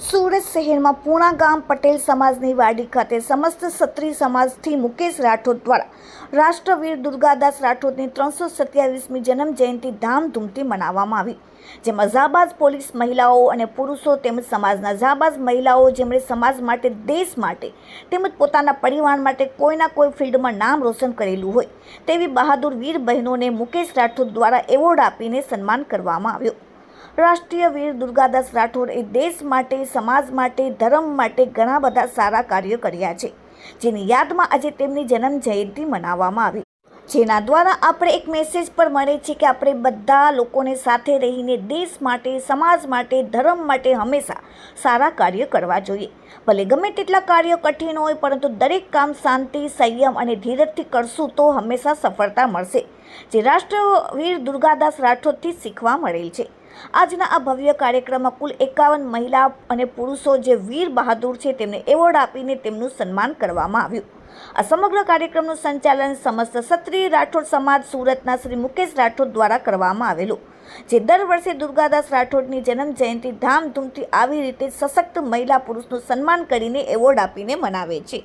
સુરત શહેરમાં પૂણા ગામ પટેલ સમાજની વાડી ખાતે સમસ્ત ક્ષત્રિય સમાજથી મુકેશ રાઠોડ દ્વારા રાષ્ટ્રવીર દુર્ગાદાસ રાઠોડની ત્રણસો સત્યાવીસમી જન્મ જયંતિ ધામધૂમથી મનાવવામાં આવી. જેમાં ઝાબાઝ પોલીસ મહિલાઓ અને પુરુષો તેમજ સમાજના ઝાબાઝ મહિલાઓ જેમણે સમાજ માટે, દેશ માટે તેમજ પોતાના પરિવાર માટે કોઈના કોઈ ફિલ્ડમાં નામ રોશન કરેલું હોય તેવી બહાદુર વીર બહેનોને મુકેશ રાઠોડ દ્વારા એવોર્ડ આપીને સન્માન કરવામાં આવ્યું. રાષ્ટ્રીય વીર દુર્ગાદાસ રાઠોડ એ દેશ માટે, સમાજ માટે, ધર્મ માટે ઘણા બધા સારા કાર્યો કર્યા છે, જેની યાદમાં આજે તેમની જન્મ જયંતિ મનાવવામાં આવી. જેના દ્વારા આપણે એક મેસેજ પણ મળે છે કે આપણે બધા લોકોને સાથે રહીને દેશ માટે, સમાજ માટે, ધર્મ માટે હંમેશા સારા કાર્ય કરવા જોઈએ. ભલે ગમે તેટલા કાર્યો કઠિન હોય, પરંતુ દરેક કામ શાંતિ, સંયમ અને ધીરજથી કરશું તો હંમેશા સફળતા મળશે, જે રાષ્ટ્રવીર દુર્ગાદાસ રાઠોડથી શીખવા મળેલ છે. આજના આ ભવ્ય કાર્યક્રમમાં કુલ એકાવન મહિલા અને પુરુષો જે વીર બહાદુર છે, તેમને એવોર્ડ આપીને તેમનું સન્માન કરવામાં આવ્યું. આ સમગ્ર કાર્યક્રમનું સંચાલન સમસ્ત ક્ષત્રિય રાઠોડ સમાજ સુરતના શ્રી મુકેશ રાઠોડ દ્વારા કરવામાં આવેલું. જે દર વર્ષે દુર્ગાદાસ રાઠોડની જન્મ જયંતિ ધામધૂમથી આવી રીતે સશક્ત મહિલા પુરુષનું સન્માન કરીને એવોર્ડ આપીને મનાવે છે.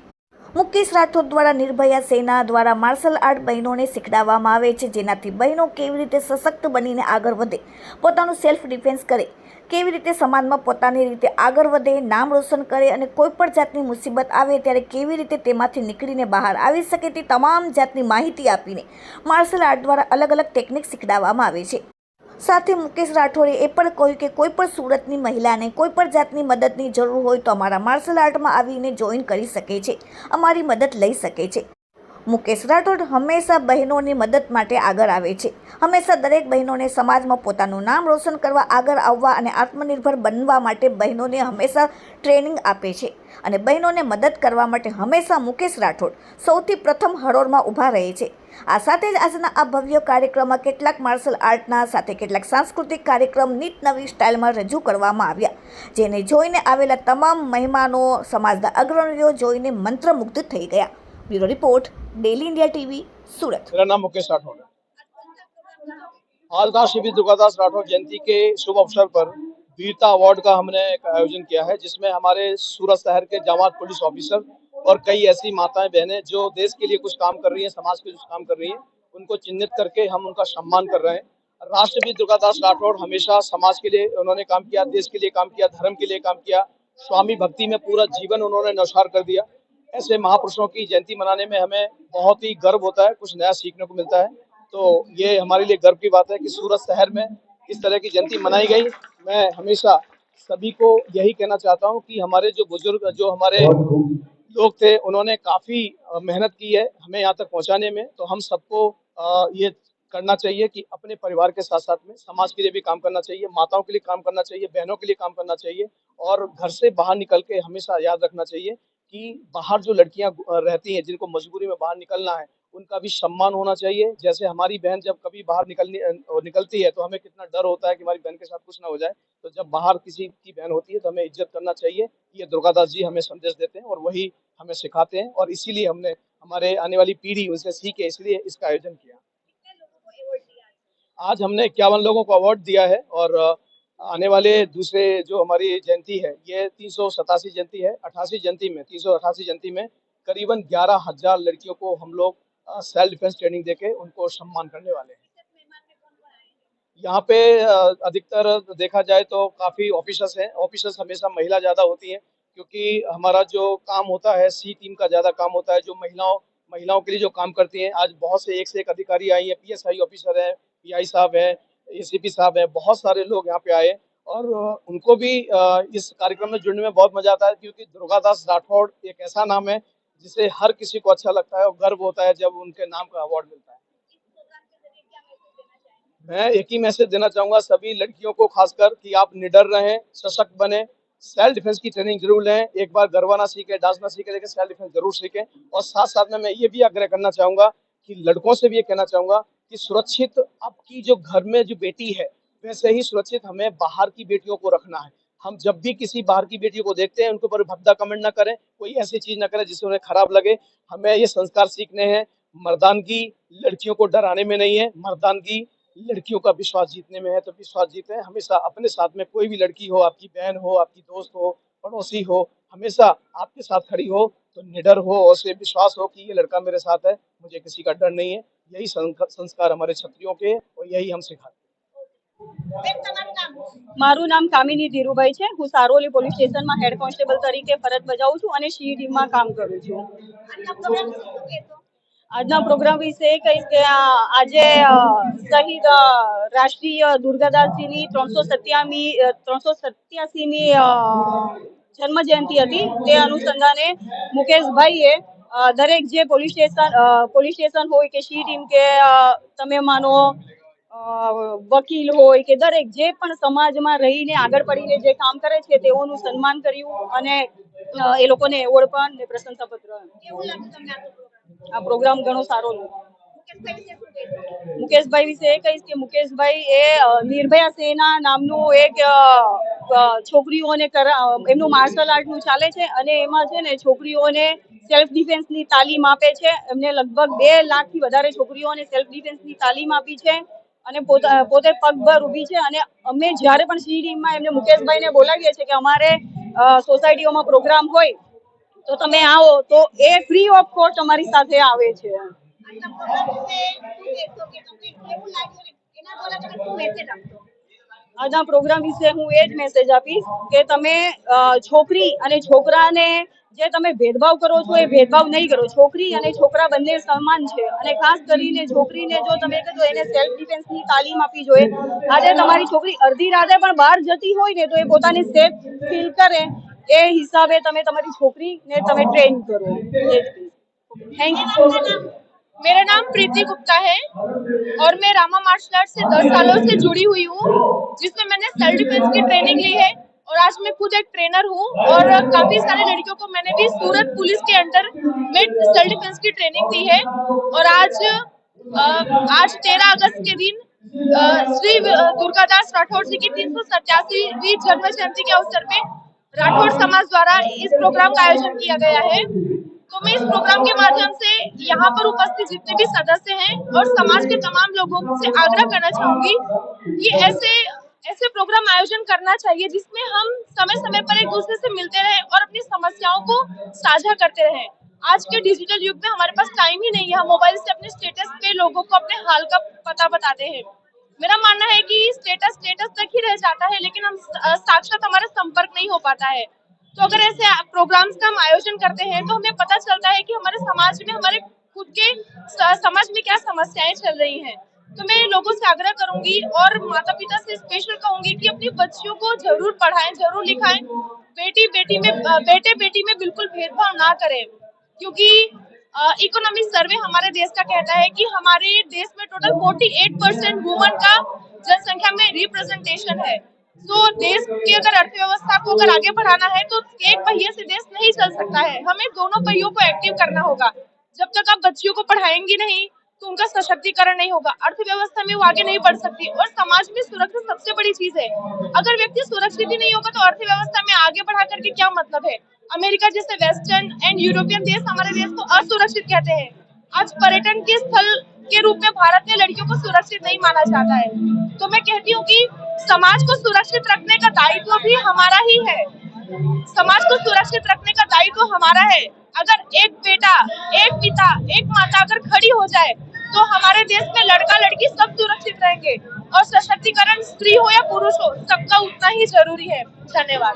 મુકેશ રાઠોડ દ્વારા નિર્ભયા સેના દ્વારા માર્શલ આર્ટ બહેનોને શીખડાવવામાં આવે છે, જેનાથી બહેનો કેવી રીતે સશક્ત બનીને આગળ વધે, પોતાનું સેલ્ફ ડિફેન્સ કરે, કેવી રીતે સમાજમાં પોતાની રીતે આગળ વધે, નામ રોશન કરે અને કોઈપણ જાતની મુસીબત આવે ત્યારે કેવી રીતે તેમાંથી નીકળીને બહાર આવી શકે તે તમામ જાતની માહિતી આપીને માર્શલ આર્ટ દ્વારા અલગ અલગ ટેકનિક શીખડાવવામાં આવે છે. સાથે મુકેશ રાઠોડે એ પણ કહ્યું કે કોઈ પણ સુરતની મહિલાને કોઈ પણ જાતની મદદની જરૂર હોય તો અમારા માર્શલ આર્ટમાં આવીને જોઈન કરી શકે છે. અમારી મદદ લઈ શકે છે. મુકેશ રાઠોડ હંમેશા બહેનોની મદદ માટે આગળ આવે છે. હંમેશા દરેક બહેનોને સમાજમાં પોતાનું નામ રોશન કરવા, આગળ આવવા અને આત્મનિર્ભર બનવા માટે બહેનોને હંમેશા ટ્રેનિંગ આપે છે. અને બહેનોને મદદ કરવા માટે હંમેશા મુકેશ રાઠોડ સૌથી પ્રથમ હરોળમાં ઊભા રહે છે. આ સાથે જ આજના આ ભવ્ય કાર્યક્રમમાં કેટલાક માર્શલ આર્ટના સાથે કેટલાક સાંસ્કૃતિક કાર્યક્રમ નીત નવી સ્ટાઇલમાં રજૂ કરવામાં આવ્યા, જેને જોઈને આવેલા તમામ મહેમાનો સમાજના અગ્રણીઓ જોઈને મંત્રમુગ્ધ થઈ ગયા. Bureau report daily India TV, Surat. मेरा नाम मुकेश राठौर है। आज राष्ट्रपति दुर्गादास राठौर जयंती के शुभ अवसर पर वीरता अवार्ड का हमने एक आयोजन किया है, जिसमें हमारे सूरत शहर के जमात पुलिस ऑफिसर और कई ऐसी माताएँ, बहनें जो देश के लिए कुछ काम कर रही हैं, समाज के लिए कुछ काम कर रही हैं, उनको चिन्हित करके हम उनका सम्मान कर रहे हैं। राष्ट्रपति दुर्गादास राठौर हमेशा समाज के लिए उन्होंने काम किया, देश के लिए काम किया, धर्म के लिए काम किया, स्वामी भक्ति में पूरा जीवन उन्होंने नौशार कर दिया। ऐसे महापुरुषों की जयंती मनाने में हमें बहुत ही गर्व होता है, कुछ नया सीखने को मिलता है। तो ये हमारे लिए गर्व की बात है कि सूरत शहर में इस तरह की जयंती मनाई गई। मैं हमेशा सभी को यही कहना चाहता हूँ कि हमारे जो बुज़ुर्ग, जो हमारे लोग थे, उन्होंने काफ़ी मेहनत की है हमें यहाँ तक पहुँचाने में। तो हम सबको ये करना चाहिए कि अपने परिवार के साथ साथ में समाज के लिए भी काम करना चाहिए, माताओं के लिए काम करना चाहिए, बहनों के लिए काम करना चाहिए और घर से बाहर निकल के हमेशा याद रखना चाहिए। कि बाहर जो लड़कियाँ रहती हैं जिनको मजबूरी में बाहर निकलना है उनका भी सम्मान होना चाहिए। जैसे हमारी बहन जब कभी बाहर निकलनी निकलती है तो हमें कितना डर होता है कि हमारी बहन के साथ कुछ ना हो जाए। तो जब बाहर किसी की बहन होती है तो हमें इज़्ज़त करना चाहिए ये दुर्गादास जी हमें संदेश देते हैं और वही हमें सिखाते हैं और इसीलिए हमने हमारे आने वाली पीढ़ी उनसे सीखे इसलिए इसका आयोजन किया। आज हमने इक्यावन लोगों को अवार्ड दिया है और आने वाले दूसरे जो हमारी जयंती है, ये तीन सौ सतासी जयंती है, अठासी जयंती में, तीन सौ अठासी जयंती में करीबन ग्यारह हज़ार लड़कियों को हम लोग सेल्फ डिफेंस ट्रेनिंग देके उनको सम्मान करने वाले हैं। यहाँ पे अधिकतर देखा जाए तो काफ़ी ऑफिसर्स हैं। ऑफिसर्स हमेशा महिला ज़्यादा होती हैं, क्योंकि हमारा जो काम होता है सी टीम का ज़्यादा काम होता है, जो महिलाओं महिलाओं के लिए जो काम करती हैं। आज बहुत से एक से एक अधिकारी आई हैं पीएसआई ऑफिसर हैं पीआई साहब हैं एसीपी साहब है, बहुत सारे लोग यहाँ पे आए और उनको भी इस कार्यक्रम में जुड़ने में बहुत मज़ा आता है क्योंकि दुर्गादास राठौड़ एक ऐसा नाम है जिसे हर किसी को अच्छा लगता है और गर्व होता है जब उनके नाम का अवार्ड मिलता है। मैं एक ही मैसेज देना चाहूँगा सभी लड़कियों को, खासकर कि आप निडर रहें, सशक्त बने सेल्फ डिफेंस की ट्रेनिंग ज़रूर लें, एक बार गरबा ना सीखे डांस ना सीखे, लेकिन सेल्फ डिफेंस ज़रूर सीखें और साथ साथ में मैं ये भी आग्रह करना चाहूँगा कि लड़कों से भी ये कहना चाहूँगा कि सुरक्षित आपकी जो घर में जो बेटी है, वैसे ही सुरक्षित हमें बाहर की बेटियों को रखना है। हम जब भी किसी बाहर की बेटियों को देखते हैं, उनके ऊपर भद्दा कमेंट ना करें, कोई ऐसी चीज़ ना करें जिससे उन्हें खराब लगे। हमें ये संस्कार सीखने हैं मर्दानगी लड़कियों को डराने में नहीं है मर्दानगी लड़कियों का विश्वास जीतने में है तो विश्वास जीते। हमेशा अपने साथ में कोई भी लड़की हो, आपकी बहन हो, आपकी दोस्त हो, पड़ोसी हो, हमेशा आपके साथ खड़ी हो तो निडर हो और उसे विश्वास हो कि ये लड़का मेरे साथ है, मुझे किसी का डर नहीं है। यही संक- संस्कार हमारे क्षत्रियों के हैं और यही हम सिखाते हैं બેન તમારું નામ મારું નામ કામિની ધીરુભાઈ છે હું સારોલી પોલીસ સ્ટેશનમાં હેડ કોન્સ્ટેબલ તરીકે ફરજ બજાવું છું અને સી ટીમમાં કામ કરું છું આજના પ્રોગ્રામ વિશે શું કહેશો આજના પ્રોગ્રામ વિશે એ કહીશ કે આ આજે અ, શહીદ અ, રાષ્ટ્રીય દુર્ગાદાસજીની ત્રણસો સત્યામી ત્રણસો સત્યાસીમી જન્મ જયંતિ હતી તે અનુસંધાને મુકેશભાઈએ અ, દરેક જે પોલીસ સ્ટેશન પોલીસ સ્ટેશન હોય કે સી ટીમ કે તમે માનો વકીલ હોય કે દરેક જે પણ સમાજમાં રહીને આગળ પડીને જે કામ કરે છે તેઓનું સન્માન કર્યું અને એ લોકોને એવોર્ડ પણ ને પ્રોગ્રામ આ પ્રોગ્રામ ઘણો સારો મુકેશભાઈ વિશે એ કહીશ કે મુકેશભાઈ એ નિર્ભયા સેના નામનું એક છોકરીઓને કરા- એમનું માર્શલ આર્ટનું ચાલે છે અને એમાં છે ને છોકરીઓને સેલ્ફ ડિફેન્સની તાલીમ આપે છે. એમને લગભગ બે લાખથી વધારે છોકરીઓને સેલ્ફ ડિફેન્સની તાલીમ આપી છે અને પોતા- પગભર ઊભી છે અને અમે જ્યારે પણ સીડીમાં એમને મુકેશભાઈને બોલાવીએ છીએ કે અમારે સોસાયટીઓમાં પ્રોગ્રામ હોય, તો તમે આવો, તો એ ફ્રી ઓફ કોસ્ટ અમારી સાથે આવે છે. એના આજના પ્રોગ્રામ વિશે હું એ જ મેસેજ આપીશ કે તમે છોકરી અને છોકરાને જે તમે ભેદભાવ કરો છો એ ભેદભાવ નહીં કરો. છોકરી અને છોકરા બંને સમાન છે અને ખાસ કરીને છોકરીને જો તમે કહો એને સેલ્ફ ડિફેન્સની તાલીમ આપી જોઈએ. આજે તમારી છોકરી અડધી રાતે પણ બહાર જતી હોય ને તો એ પોતાને સેફ ફીલ કરે. એ હિસાબે તમે તમારી છોકરીને તમે ટ્રેન કરો. થેન્ક યુ मेरा नाम प्रीति गुप्ता है और मैं रामा मार्शल आर्ट से दस सालों से जुड़ी हुई हूँ, जिसमें मैंने सेल्फ डिफेंस की ट्रेनिंग ली है और आज मैं खुद एक ट्रेनर हूँ और काफ़ी सारे लड़कियों को मैंने भी सूरत पुलिस के अंडर में सेल्फ डिफेंस की ट्रेनिंग दी है और आज आज तेरह अगस्त के दिन श्री दुर्गादास राठौर जी की तीन सौ सत्यासीवीं जन्म जयंती के अवसर पे राठौर समाज द्वारा इस प्रोग्राम का आयोजन किया गया है। तो मैं इस प्रोग्राम के माध्यम से यहाँ पर उपस्थित जितने भी सदस्य हैं और समाज के तमाम लोगों से आग्रह करना चाहूँगी कि ऐसे ऐसे प्रोग्राम आयोजन करना चाहिए जिसमें हम समय समय पर एक दूसरे से मिलते रहे और अपनी समस्याओं को साझा करते रहे। आज के डिजिटल युग में हमारे पास टाइम ही नहीं है। हम मोबाइल से अपने स्टेटस पे लोगों को अपने हाल का पता बताते हैं। मेरा मानना है कि स्टेटस स्टेटस तक ही रह जाता है, लेकिन हम साक्षात हमारा संपर्क नहीं हो पाता है। तो अगर ऐसे प्रोग्राम्स का हम आयोजन करते हैं तो हमें पता चलता है कि हमारे समाज में, हमारे खुद के समाज में क्या समस्याएँ चल रही हैं। तो मैं लोगों से आग्रह करूँगी और माता पिता से स्पेशल कहूँगी कि अपनी बच्चियों को ज़रूर पढ़ाएँ, ज़रूर लिखाएँ। बेटी बेटी में बेटे बेटी में बिल्कुल भेदभाव ना करें, क्योंकि इकोनॉमिक सर्वे हमारे देश का कहता है कि हमारे देश में टोटल 48 परसेंट वुमन का जनसंख्या में रिप्रेजेंटेशन है। तो देश की अगर अर्थव्यवस्था को अगर आगे बढ़ाना है तो एक पहिए से देश नहीं चल सकता है। हमें दोनों पहियों को एक्टिव करना होगा। जब तक आप बच्चियों को पढ़ाएँगी नहीं तो उनका सशक्तिकरण नहीं होगा। अर्थव्यवस्था में वो आगे नहीं बढ़ सकती। और समाज में सुरक्षा सबसे बड़ी चीज़ है। अगर व्यक्ति सुरक्षित ही नहीं होगा तो अर्थव्यवस्था में आगे बढ़ा करके क्या मतलब है? अमेरिका जैसे वेस्टर्न एंड यूरोपियन देश हमारे देश को असुरक्षित कहते हैं। आज पर्यटन के स्थल के रूप में भारत में लड़कियों को सुरक्षित नहीं माना जाता है। तो मैं कहती हूँ कि समाज को सुरक्षित रखने का दायित्व भी हमारा ही है। समाज को सुरक्षित रखने का दायित्व हमारा है। अगर एक बेटा, एक पिता, एक माता अगर खड़ी हो जाए तो हमारे देश में लड़का, लड़की सब सुरक्षित रहेंगे। और सशक्तिकरण स्त्री हो या पुरुष हो, सबका उतना ही ज़रूरी है। धन्यवाद।